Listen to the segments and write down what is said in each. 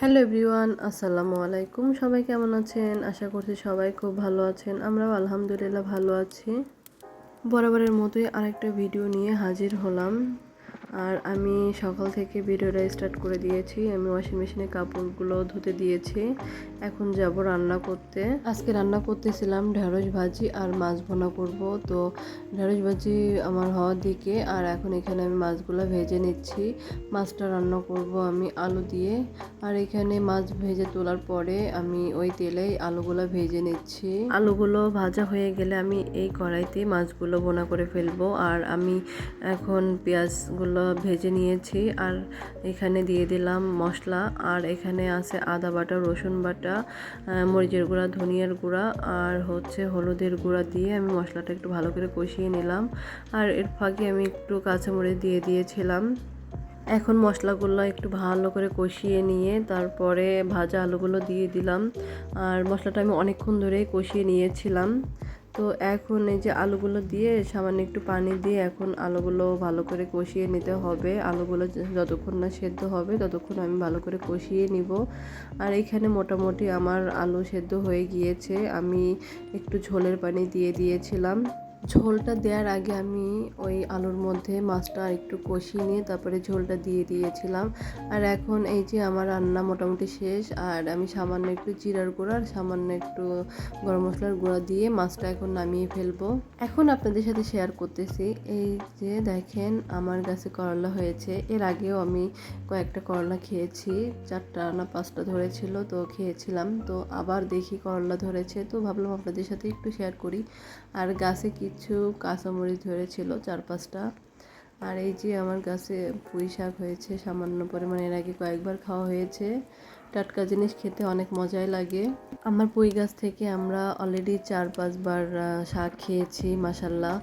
Hello everyone, আসসালামু আলাইকুম। সবাই কেমন আছেন? আশা করছি সবাই খুব ভালো আছেন। আমরাও আলহামদুলিল্লাহ ভালো আছি। বরাবরের মতোই আরেকটা ভিডিও নিয়ে হাজির হলাম। আর আমি সকাল থেকে ভিডিওটা স্টার্ট করে দিয়েছি। আমি ওয়াশিং মেশিনে কাপড়গুলো ধুতে দিয়েছি। এখন যাব রান্না করতে। আজকে রান্না করতেছিলাম ঢেঁড়স ভাজি আর মাছ ভোনা করব। তো ঢেঁড়স ভাজি আমার হওয়ার দিকে আর এখন এখানে আমি মাছগুলো ভেজে নিচ্ছি। মাছটা রান্না করব আমি আলু দিয়ে। আর এখানে মাছ ভেজে তোলার পরে আমি ওই তেলেই আলুগুলো ভেজে নিচ্ছি। আলুগুলো ভাজা হয়ে গেলে আমি এই কড়াইতে মাছগুলো বোনা করে ফেলব। আর আমি এখন পেঁয়াজগুলো ভেজে নিয়েছি আর এখানে দিয়ে দিলাম মশলা। আর এখানে আছে আদা বাটা, রসুন বাটা মরিচের গুঁড়া, ধনিয়ার গুঁড়া আর হচ্ছে হলুদের গুঁড়া দিয়ে আমি মশলাটা একটু ভালো করে কষিয়ে নিলাম। আর এর ফাঁকে আমি একটু কাঁচামরিচ দিয়ে দিয়েছিলাম। এখন মশলাগুলো একটু ভালো করে কষিয়ে নিয়ে তারপরে ভাজা আলুগুলো দিয়ে দিলাম। আর মশলাটা আমি অনেকক্ষণ ধরেই কষিয়ে নিয়েছিলাম। তো এখন এই যে আলুগুলো দিয়ে সামান্য একটু পানি দিয়ে এখন আলুগুলো ভালো করে কষিয়ে নিতে হবে। আলুগুলো যতক্ষণ না সেদ্ধ হবে ততক্ষণ আমি ভালো করে কষিয়ে নিব। আর এখানে মোটামুটি আমার আলু সেদ্ধ হয়ে গিয়েছে। আমি একটু ঝোলের পানি দিয়ে দিয়েছিলাম। ঝোলটা দেওয়ার আগে আমি ওই আলুর মধ্যে মাছটা আর একটু কষিয়ে নিয়ে তারপরে ঝোলটা দিয়ে দিয়েছিলাম। আর এখন এই যে আমার রান্না মোটামুটি শেষ, আর আমি সামান্য একটু জিরার গুঁড়া আর সামান্য একটু গরম মশলার গুঁড়া দিয়ে মাছটা এখন নামিয়ে ফেলব। এখন আপনাদের সাথে শেয়ার করতেছি, এই যে দেখেন আমার কাছে করলা হয়েছে। এর আগেও আমি কয়েকটা করলা খেয়েছি, চারটা না পাঁচটা ধরেছিল তো খেয়েছিলাম। তো আবার দেখি করলা ধরেছে, তো ভাবলাম আপনাদের সাথে একটু শেয়ার করি। আর গাছে কিছু কাঁচামরিচ ধরেছিল চার পাঁচটা আর এই যে আমার গাছে পুঁই শাক হয়েছে, সামান্য পরিমাণে। এর আগে কয়েকবার খাওয়া হয়েছে। টাটকা জিনিস খেতে অনেক মজাই লাগে। আমার পুঁই গাছ থেকে আমরা অলরেডি চার পাঁচবার শাক খেয়েছি মাসাল্লাহ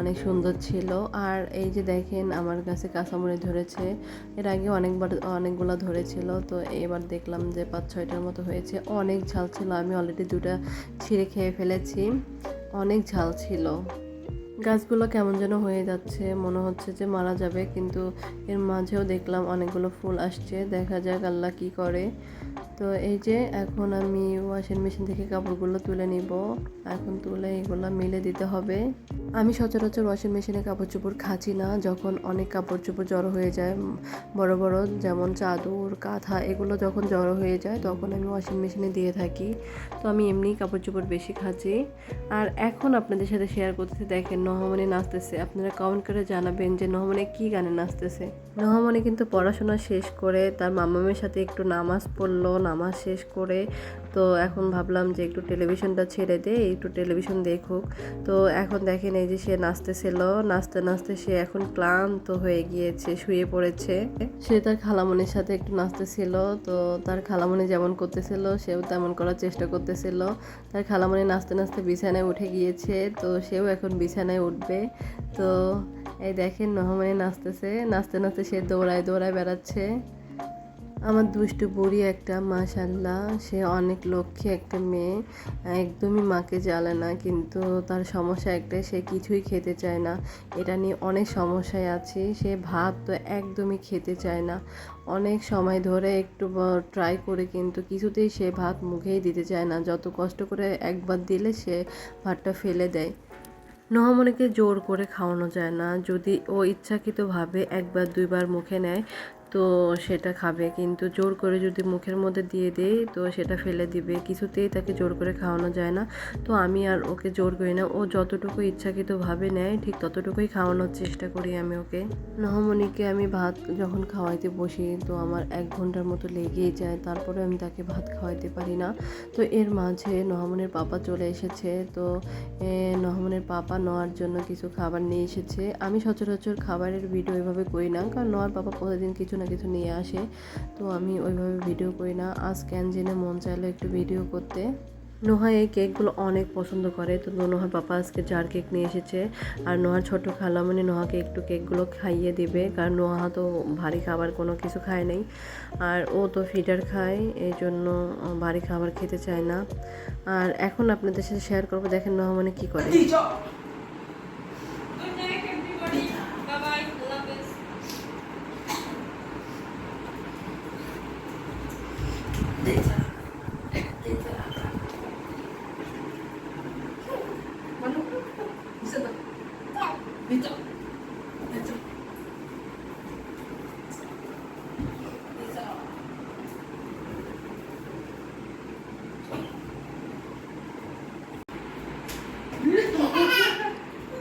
অনেক সুন্দর ছিল। আর এই যে দেখেন, আমার কাছে কাঁচামরিচ ধরেছে। এর আগে অনেকবার, অনেকগুলো ধরেছিল। তো এবার দেখলাম যে পাঁচ ছয়টার মতো হয়েছে। অনেক ঝাল ছিল। আমি অলরেডি দুটা ছিঁড়ে খেয়ে ফেলেছি। অনেক ঝাল ছিল। গাছগুলো কেমন যেন হয়ে যাচ্ছে, মনে হচ্ছে যে মারা যাবে, কিন্তু এর মাঝেও দেখলাম অনেকগুলো ফুল আসছে, দেখা যাক আল্লাহ কী করে। তো এই যে এখন আমি ওয়াশিং মেশিন থেকে কাপড়গুলো তুলে নিব, এখন তুলে এগুলো মিলে দিতে হবে। আমি সচরাচর ওয়াশিং মেশিনে কাপড় চোপড় খাচ্ছি না, যখন অনেক কাপড় চোপড় জড়ো হয়ে যায়, বড় বড় যেমন চাদর, কাঁথা, এগুলো যখন জড়ো হয়ে যায়, তখন আমি ওয়াশিং মেশিনে দিয়ে থাকি। তো আমি এমনিই কাপড় চোপড় বেশি খাচ্ছি আর এখন আপনাদের সাথে শেয়ার করতে দেখেন নহমনি নাচতেছে। আপনারা কমেন্ট করে জানাবেন যে নহমনি কি গানে নাচতেছে। নহমনি কিন্তু পড়াশোনা শেষ করে তার মামামের সাথে একটু নামাজ পড়ল, নামাজ শেষ করে তো এখন ভাবলাম যে একটু টেলিভিশনটা ছেড়ে দে একটু টেলিভিশন দেখুক। তো এখন দেখেন এই যে সে নাচতেছিল, নাচতে নাচতে সে এখন ক্লান্ত হয়ে গিয়েছে, শুয়ে পড়েছে। সে তার খালামনির সাথে একটু নাচতেছিল, তো তার খালামনি যেমন করতেছিল, সেও তেমন করার চেষ্টা করতেছিল। তার খালামনি নাচতে নাচতে বিছানায় উঠে গিয়েছে, তো সেও এখন বিছানায় উঠবে। তো এই দেখেন নহমানি নাচতেছে, নাচতে নাচতে সে দৌড়ায় দৌড়ায় বেড়াচ্ছে। আমার দুষ্টু বুড়ি একটা, মাশাল্লাহ, সে অনেক লক্ষ্মী একটা মেয়ে, একদমই মাকে জ্বালে না, কিন্তু তার সমস্যা একটাই, সে কিছুই খেতে চায় না। এটা নিয়ে অনেক সমস্যায় আছে, সে ভাত তো একদমই খেতে চায় না। অনেক সময় ধরে একটু ট্রাই করে কিন্তু কিছুতেই সে ভাত মুখেই দিতে চায় না। যত কষ্ট করে একবার দিলে সে ভাতটা ফেলে দেয়। নহমনিকে জোর করে খাওয়ানো যায় না। যদি ও ইচ্ছাকৃতভাবে একবার, দুইবার মুখে নেয় তো সেটা খাবে। কিন্তু জোর করে যদি মুখের মধ্যে দিয়ে দেই তো সেটা ফেলে দিবে। কিছুতেই তাকে জোর করে খাওয়ানো যায় না। তো আমি আর ওকে জোর করি না। ও যতটুকু ইচ্ছাকৃতভাবে নেয়, ঠিক ততটুকুই খাওয়ানোর চেষ্টা করি আমি ওকে। নহমণিকে আমি ভাত যখন খাওয়াইতে বসি, তো আমার এক ঘণ্টার মতো লেগেই যায়। তারপরে আমি তাকে ভাত খাওয়াইতে পারি না। তো এর মাঝে নহমনের পাপা চলে এসেছে। তো নহমনের পাপা নেওয়ার জন্য কিছু খাবার নিয়ে এসেছে। আমি সচরাচর খাবারের ভিডিও এভাবে করি না। কারণ নেওয়ার পাপা প্রতিদিন কিছু না কিছু নিয়ে আসে। তো আমি ওইভাবে ভিডিও করি না। আজ ক্যান জেনে মন চাইলো একটু ভিডিও করতে। নোহা এই কেকগুলো অনেক পছন্দ করে। তো নোহার পাপা আজকে জার কেক নিয়ে এসেছে। আর নোহার ছোট খালামণি নোহাকে একটু কেকগুলো খাইয়ে দিবে। কারণ নোহা তো ভারী খাবার কোনো কিছু খায় নাই। আর ও তো ফিডার খায়, এই জন্য ভারী খাবার খেতে চায় না। আর এখন আপনাদের সাথে শেয়ার করব। দেখেন নোহা মানে কী করে।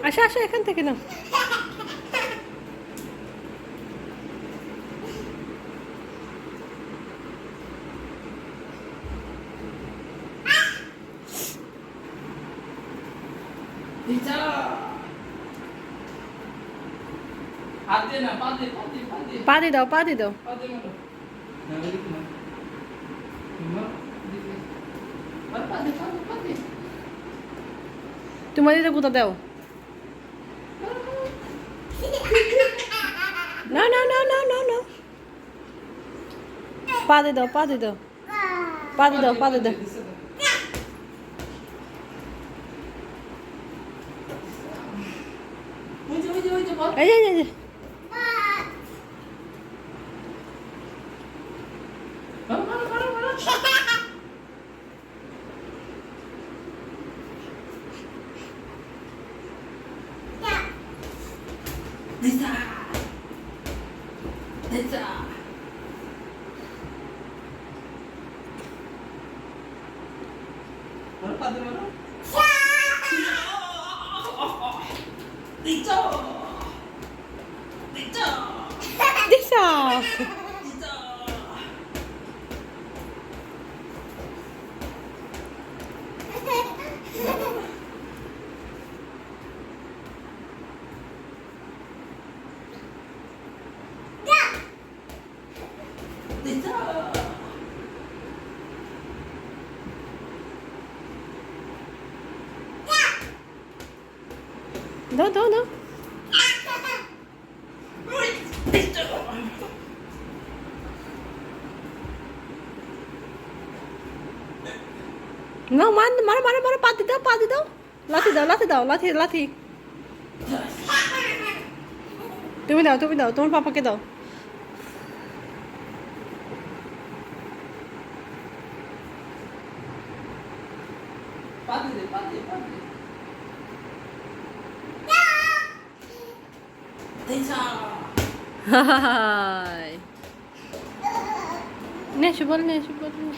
আসো আসো এখান থেকে না পা দিয়ে দাও পা দিয়ে দাও। তোমার দিতে কোথা দাও? না না না না না না। পা দিয়ে দাও পা দিয়ে দাও। পা দিয়ে দাও পা দিয়ে দাও। এই এই এই 내자 내자 뭘 받으면? 내자 দাও দাও দাও না মান মারো মারো মারো পা দাও পা দিয়ে দাও লাথি দাও লাথি দাও লাথি লাথি তুমি দাও তুমি দাও তোমার পাপাকে দাও পাতি দে পাতি পাতি দিছা হাই নে শুভ নে শুভ নে